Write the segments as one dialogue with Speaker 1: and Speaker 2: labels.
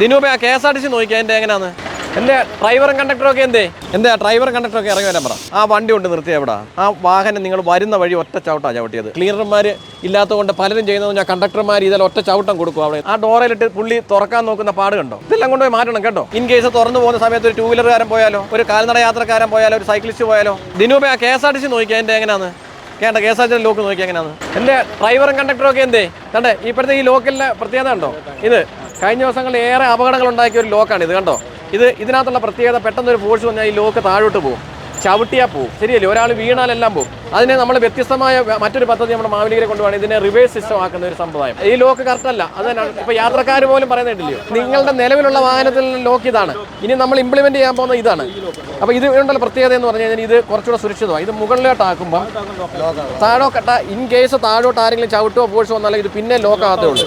Speaker 1: ദിനൂപ K S R T C നോക്കിയാൽ എന്റെ എങ്ങനെയാന്ന് എന്റെ ഡ്രൈവറും കണ്ടക്ടറും ഒക്കെ എന്തേ? എന്താ ഡ്രൈവറും കണ്ടക്ടറും ഒക്കെ ഇറങ്ങി വരാൻ പറ. ആ വണ്ടി കൊണ്ട് നിർത്തിയ എവിടെ? ആ വാഹനം നിങ്ങൾ വരുന്ന വഴി ഒറ്റ ചവിട്ടാ ചവിട്ടിയത്. ക്ലീനർമാർ ഇല്ലാത്തതുകൊണ്ട് പലരും ചെയ്യുന്നത് ഞാൻ കണ്ടക്ടർമാർ ഇതിൽ ഒറ്റ ചവിട്ടം കൊടുക്കും അവിടെ. ആ ഡോറയിലിട്ട് പുള്ളി തുറക്കാൻ നോക്കുന്ന പാട് കണ്ടോ? ഇതെല്ലാം കൊണ്ടുപോയി മാറ്റണം കേട്ടോ. ഇൻ കേസ് തുറന്നു പോകുന്ന സമയത്ത് ഒരു ടൂ വീലറുകാരൻ പോയാലോ ഒരു കാൽനട യാത്രക്കാരൻ പോയാലോ ഒരു സൈക്ലിസ്റ്റ് പോയാലോ. ദിനൂപ K S R T C നോക്കിയാൽ എന്റെ എങ്ങനെയാണ് കേണ്ട കെ എസ് ആർ ടി ലോക്ക് നോക്കി എങ്ങനെയാണ് എന്റെ ഡ്രൈവറും കണ്ടക്ടറും ഒക്കെ എന്തേ? കണ്ടേ ഇപ്പോഴത്തെ ഈ ലോക്കലിലെ പ്രത്യേകത ഉണ്ടോ ഇത് കഴിഞ്ഞ ദിവസങ്ങളിൽ ഏറെ അപകടങ്ങൾ ഉണ്ടാക്കിയ ഒരു ലോക്കാണ് ഇത് കണ്ടോ? ഇത് ഇതിനകത്തുള്ള പ്രത്യേകത പെട്ടെന്ന് ഒരു ഫോഴ്സ് വന്നാൽ ഈ ലോക്ക് താഴോട്ട് പോകും ചവിട്ടിയാൽ പോകും ശരിയല്ലേ? ഒരാൾ വീണാലെല്ലാം പോകും അതിനെ നമ്മൾ വ്യത്യസ്തമായ മറ്റൊരു പദ്ധതി നമ്മുടെ മാവിലിയിലേക്ക് കൊണ്ടുപോകണം ഇതിനെ റിവേഴ്സ് സിസ്റ്റം ആക്കുന്ന ഒരു സമ്പ്രദായം ഈ ലോക്ക് കറക്റ്റ് അല്ല. അത് ഇപ്പൊ യാത്രക്കാർ പോലും പറയുന്നില്ലയോ നിങ്ങളുടെ നിലവിലുള്ള വാഹനത്തിൽ ലോക്ക് ഇതാണ്. ഇനി നമ്മൾ ഇംപ്ലിമെന്റ് ചെയ്യാൻ പോകുന്ന ഇതാണ്. അപ്പൊ ഇത് ഉണ്ടല്ലോ പ്രത്യേകത എന്ന് പറഞ്ഞു കഴിഞ്ഞാൽ ഇത് കുറച്ചുകൂടെ സുരക്ഷിതമാണ്. ഇത് മുകളിലോട്ട് മുകളിലോട്ടാക്കുമ്പോൾ താഴോട്ട ഇൻ കേസ് താഴോട്ട് ആരെങ്കിലും ചവിട്ടോ പോഴ്സോ വന്നാലും ഇത് പിന്നെ ലോക്ക് ആകത്തേ ഉള്ളൂ.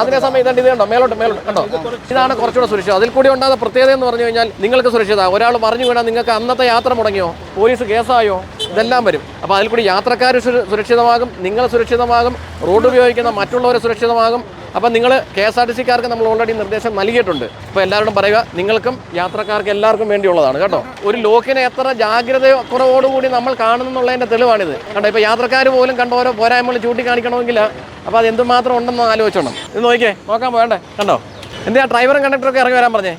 Speaker 1: അതിനെ സമയം ഇതാണ്ട് ഇത് കണ്ടോ? മേലോട്ട് മേലോട്ട് കണ്ടോ? ഇതാണ് കുറച്ചുകൂടെ സുരക്ഷിതം. അതിൽ കൂടി ഉണ്ടാകുന്ന പ്രത്യേകത എന്ന് പറഞ്ഞു കഴിഞ്ഞാൽ നിങ്ങൾക്ക് സുരക്ഷിതമാണ്. ഒരാൾ പറഞ്ഞു വീണാൽ നിങ്ങൾക്ക് അന്നത്തെ യാത്ര മുടങ്ങിയോ? പോലീസ് കേസായോ? ഇതെല്ലാം വരും. അപ്പോൾ അതിൽ കൂടി യാത്രക്കാർ സുരക്ഷിതമാകും നിങ്ങൾ സുരക്ഷിതമാകും റോഡ് ഉപയോഗിക്കുന്ന മറ്റുള്ളവർ സുരക്ഷിതമാകും. അപ്പം നിങ്ങൾ കെ എസ് ആർ ടി സിക്കാർക്ക് നമ്മൾ ഓൾറെഡി നിർദ്ദേശം നൽകിയിട്ടുണ്ട്. അപ്പോൾ എല്ലാവരോടും പറയുക നിങ്ങൾക്കും യാത്രക്കാർക്ക് എല്ലാവർക്കും വേണ്ടിയുള്ളതാണ് കേട്ടോ. ഒരു ലോക്കിനെ എത്ര ജാഗ്രത കുറവോടുകൂടി നമ്മൾ കാണുന്നുള്ളതിന്റെ തെളിവാണിത്. കണ്ടോ ഇപ്പോൾ യാത്രക്കാർ പോലും കണ്ട ഓരോ പോരായ്മകൾ ചൂണ്ടിക്കാണിക്കണമെങ്കിൽ അപ്പോൾ അത് എന്തുമാത്രം ഉണ്ടെന്ന് ആലോചിച്ചോണം. ഇത് നോക്കിയേ നോക്കാൻ വേണ്ടേ കണ്ടോ? എന്തിനാ ഡ്രൈവറും കണ്ടക്ടറൊക്കെ ഇറങ്ങി വരാൻ പറഞ്ഞേ?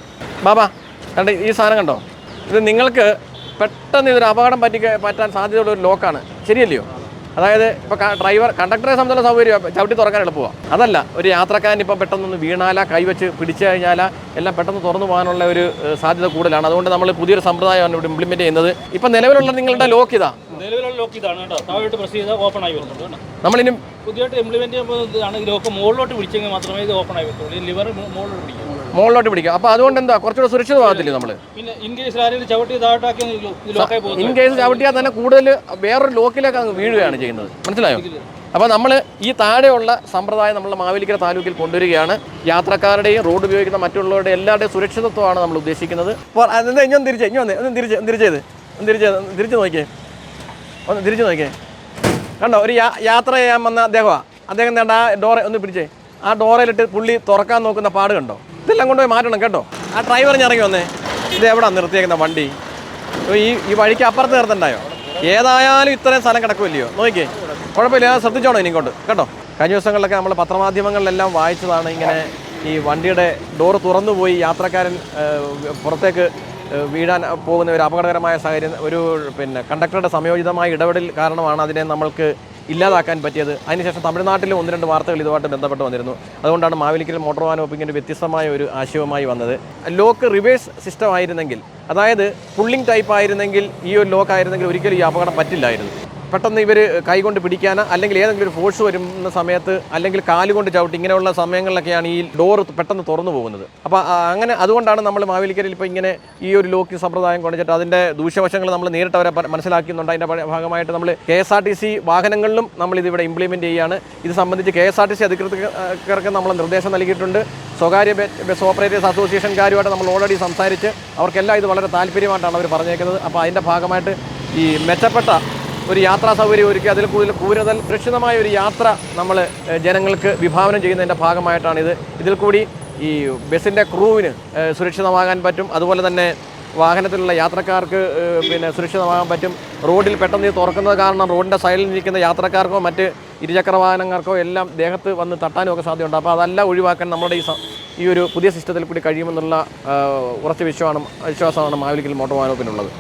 Speaker 1: ബാബാ കണ്ടേ ഈ സാധനം കണ്ടോ? ഇത് നിങ്ങൾക്ക് പെട്ടെന്ന് ഇതൊരു അപകടം പറ്റി പറ്റാൻ സാധ്യതയുള്ള ഒരു ലോക്കാണ്. ശരിയല്ലയോ? അതായത് ഇപ്പോൾ ഡ്രൈവർ കണ്ടക്ടറെ സംബന്ധിച്ച സൗകര്യം ചവിട്ടി തുറക്കാൻ എളുപ്പമാണ് അതല്ല ഒരു യാത്രക്കാരൻ ഇപ്പം പെട്ടെന്നൊന്ന് വീണാല കൈവച്ച് പിടിച്ചു കഴിഞ്ഞാൽ എല്ലാം പെട്ടെന്ന് തുറന്നു പോകാനുള്ള ഒരു സാധ്യത കൂടുതലാണ്. അതുകൊണ്ട് നമ്മൾ പുതിയൊരു സമ്പ്രദായമാണ് ഇവിടെ ഇംപ്ലിമെന്റ് ചെയ്യുന്നത്. ഇപ്പം നിലവിലുള്ള നിങ്ങളുടെ ലോക്ക് ഇതാ?
Speaker 2: നിലവിലുള്ള ലോക്ക് ഇതാണ് കേട്ടോ. താഴോട്ട് പ്രസ് ചെയ്താൽ ഓപ്പൺ ആയി വരുന്നുണ്ട്
Speaker 1: നമ്മളിനി
Speaker 2: പുതിയതായിട്ട് ഇംപ്ലിമെന്റ് ചെയ്യുമ്പോൾ ലോക്ക് മുകളിലോട്ട് പിടിച്ചെങ്കിൽ മാത്രമേ ഇത് ഓപ്പൺ ആയി വരത്തുള്ളൂ ഈ ലിവർ മുകളിലോട്ട് പിടിക്കും.
Speaker 1: മുകളിലോട്ട് പിടിക്കുക അപ്പോൾ അതുകൊണ്ട് എന്താ? കുറച്ചുകൂടെ സുരക്ഷിതമാകത്തില്ലേ നമ്മൾ
Speaker 2: പിന്നെ ഇൻ
Speaker 1: കേസ് ചവിട്ടിയാൽ തന്നെ കൂടുതൽ വേറൊരു ലോക്കിലേക്ക് അങ്ങ് വീഴുകയാണ് ചെയ്യുന്നത്. മനസ്സിലായോ? അപ്പോൾ നമ്മൾ ഈ താഴെയുള്ള സമ്പ്രദായം നമ്മൾ മാവേലിക്കര താലൂക്കിൽ കൊണ്ടുവരികയാണ്. യാത്രക്കാരുടെയും റോഡ് ഉപയോഗിക്കുന്ന മറ്റുള്ളവരുടെ എല്ലാവരുടെയും സുരക്ഷിതത്വമാണ് നമ്മൾ ഉദ്ദേശിക്കുന്നത്. തിരിച്ചേ ഇഞ്ഞ് വന്നേ ഒന്ന് തിരിച്ച് ഒന്ന് തിരിച്ചേത് ഒന്ന് തിരിച്ച് തിരിച്ച് നോക്കിയേ. ഒന്ന് തിരിച്ച് നോക്കിയേ. കണ്ടോ ഒരു യാ- യാത്ര ചെയ്യാൻ വന്ന അദ്ദേഹമാണ് അദ്ദേഹം വേണ്ട ആ ഡോറെ ഒന്ന് പിടിച്ചേ. ആ ഡോറയിലിട്ട് പുള്ളി തുറക്കാൻ നോക്കുന്ന പാട് കണ്ടോ? ഇതെല്ലാം കൊണ്ടുപോയി മാറ്റണം കേട്ടോ. ആ ഡ്രൈവർ ഇറങ്ങി വന്നേ. ഇത് എവിടാ നിർത്തിയേക്കുന്ന വണ്ടി? ഈ ഈ വഴിക്ക് അപ്പുറത്ത് നിർത്തണ്ടായോ? ഏതായാലും ഇത്രയും സ്ഥലം കിടക്കുമല്ലയോ? നോക്കിയേ. കുഴപ്പമില്ല ഞാൻ ശ്രദ്ധിച്ചോണോ ഇനിക്കൊണ്ട് കേട്ടോ. കഴിഞ്ഞ ദിവസങ്ങളിലൊക്കെ നമ്മൾ പത്രമാധ്യമങ്ങളിലെല്ലാം വായിച്ചതാണ് ഇങ്ങനെ ഈ വണ്ടിയുടെ ഡോറ് തുറന്നു പോയി യാത്രക്കാരൻ പുറത്തേക്ക് വീഴാൻ പോകുന്ന ഒരു അപകടകരമായ സാഹചര്യം ഒരു പിന്നെ കണ്ടക്ടറുടെ സംയോജിതമായ ഇടപെടൽ കാരണമാണ് അതിനെ നമ്മൾക്ക് ഇല്ലാതാക്കാൻ പറ്റിയത്. അതിനുശേഷം തമിഴ്നാട്ടിലും ഒന്ന് രണ്ട് വാർത്തകൾ ഇതുമായിട്ട് ബന്ധപ്പെട്ട് വന്നിരുന്നു. അതുകൊണ്ടാണ് മാവേലിക്കൽ മോട്ടോർ വാഹന വകുപ്പിന്റെ വ്യത്യസ്തമായ ഒരു ആശയവുമായി വന്നത്. ലോക്ക് റിവേഴ്സ് സിസ്റ്റം ആയിരുന്നെങ്കിൽ അതായത് പുള്ളിംഗ് ടൈപ്പ് ആയിരുന്നെങ്കിൽ ഈ ഒരു ലോക്ക് ആയിരുന്നെങ്കിൽ ഒരിക്കലും ഈ അപകടം പറ്റില്ലായിരുന്നു. പെട്ടെന്ന് ഇവർ കൈകൊണ്ട് പിടിക്കാനോ അല്ലെങ്കിൽ ഏതെങ്കിലും ഒരു ഫോഴ്സ് വരുന്ന സമയത്ത് അല്ലെങ്കിൽ കാലുകൊണ്ട് ചവിട്ടി ഇങ്ങനെയുള്ള സമയങ്ങളിലൊക്കെയാണ് ഈ ഡോർ പെട്ടെന്ന് തുറന്നു പോകുന്നത്. അപ്പോൾ അങ്ങനെ അതുകൊണ്ടാണ് നമ്മൾ മാവേലിക്കരയിൽ ഇപ്പോൾ ഇങ്ങനെ ഈ ഒരു ലോക്ക് സമ്പ്രദായം കൊണ്ടുവച്ചിട്ട് അതിന്റെ ദൂഷ്യവശങ്ങൾ നമ്മൾ നേരിട്ട് അവരെ മനസ്സിലാക്കുന്നുണ്ട് അതിന്റെ ഭാഗമായിട്ട് നമ്മൾ K S R T C വാഹനങ്ങളിലും നമ്മൾ ഇതിവിടെ ഇംപ്ലിമെന്റ് ചെയ്യുകയാണ്. ഇത് സംബന്ധിച്ച് K S R T C അധികൃതർക്ക് നമ്മൾ നിർദ്ദേശം നൽകിയിട്ടുണ്ട്. സ്വകാര്യ ബസ് ഓപ്പറേറ്റേഴ്സ് അസോസിയേഷൻകാരുമായിട്ട് നമ്മൾ ഓൾറെഡി സംസാരിച്ച് അവർക്കെല്ലാം ഇത് വളരെ താല്പര്യമായിട്ടാണ് അവർ പറഞ്ഞേക്കുന്നത്. അപ്പോൾ അതിന്റെ ഭാഗമായിട്ട് ഈ മെച്ചപ്പെട്ട ഒരു യാത്രാ സൗകര്യം ഒരുക്കി അതിൽ കൂടുതൽ കൂടുതൽ സുരക്ഷിതമായ ഒരു യാത്ര നമ്മൾ ജനങ്ങൾക്ക് വിഭാവനം ചെയ്യുന്നതിന്റെ ഭാഗമായിട്ടാണ് ഇത് ഇതിൽ കൂടി ഈ ബസ്സിന്റെ ക്രൂവിന് സുരക്ഷിതമാകാൻ പറ്റും. അതുപോലെ തന്നെ വാഹനത്തിലുള്ള യാത്രക്കാർക്ക് പിന്നെ സുരക്ഷിതമാകാൻ പറ്റും. റോഡിൽ പെട്ടെന്ന് തുറക്കുന്നത് കാരണം റോഡിന്റെ സൈഡിൽ നിൽക്കുന്ന യാത്രക്കാർക്കോ മറ്റ് ഇരുചക്ര വാഹനങ്ങൾക്കോ എല്ലാം ദേഹത്ത് വന്ന് തട്ടാനും ഒക്കെ സാധ്യതയുണ്ട്. അപ്പോൾ അതെല്ലാം ഒഴിവാക്കാൻ നമ്മുടെ ഈ ഈ ഒരു പുതിയ സിസ്റ്റത്തിൽ കൂടി കഴിയുമെന്നുള്ള ഉറച്ച വിശ്വാസമാണ് വിശ്വാസമാണ് മാവലിക്കൽ മോട്ടോർ വാഹനത്തിനുള്ളത്.